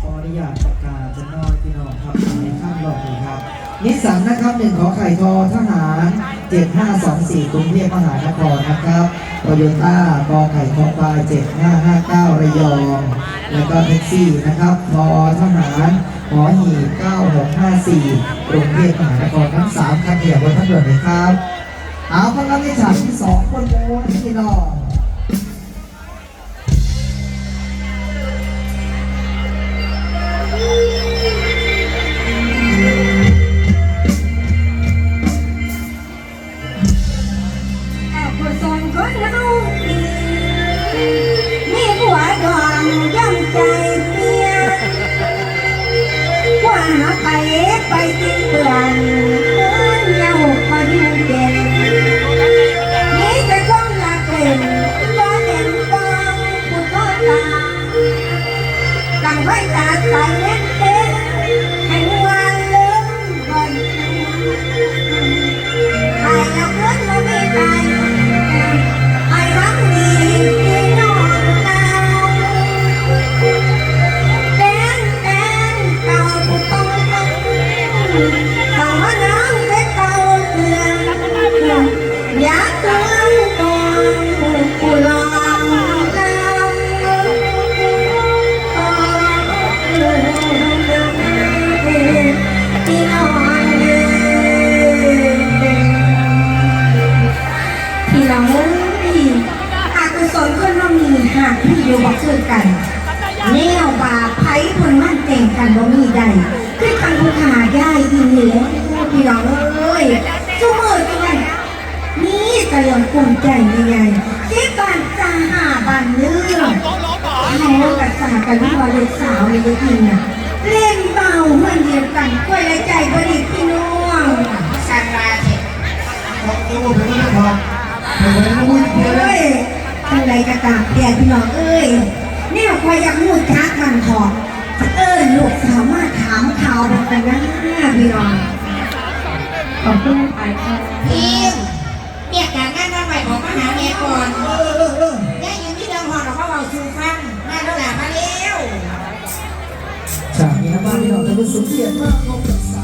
ขออนุญาตประกาศจะน้อยพี่น้องครับในข้างหลอกเลยครับนิสสันนะครับหนึ่งขอไข่ทอทหาร 7524กรุงเทพมหานครนะครับโตโยต้ากอไข่คอควาย7559 ระยอง แล้วก็แท็กซี่นะครับมอทหารหอหี9654กรุงเทพมหานครทั้ง3คันเดียวบนทั้งเดือนเลยครับ เอาพลังในฉากที่สองคนโม้พี่นอ ใจเปียว่าไปไปทิ้งเปื่อ หากพี่อยู่บ่คือกันแนวบาไผ่คนมั่นแต่งกันบ่มีใดคือทางผู้ขาย่ายอีนี่แหล้วพี่น้องเอ้ยชั่วโมงจังไงนี่กระยอนภูมิใจยังไงที่บ้านจาหาบ้านเรื่องเขากับสากันที่ว่าเด็กสาวในเด็กน่ะเล่นเบาเหมือนเดียวกันกล้วยและใจบดีพี่น้องสันราเถตัวผมไม่ได้พอผมไม่ได้พูดเพี้ยนเอ้ยทางใดก็ตามแต่พี่น้องเอ้ย นี่คอยอยากมูดจักมันขอเอ้ยลูกสามารถถามข่าวแบบกันนะพี่น้องขอบคุณไปค่ะพิมเรียกการงานวันใหม่ของมหาเมก่อนยังยังมีเรื่องหอดออกมาเบาชูฟังมาแล้วล่ะมาเร็วฉากนี้นะบ้านพี่น้องจะเป็นสุดเกียรติมากพบกับส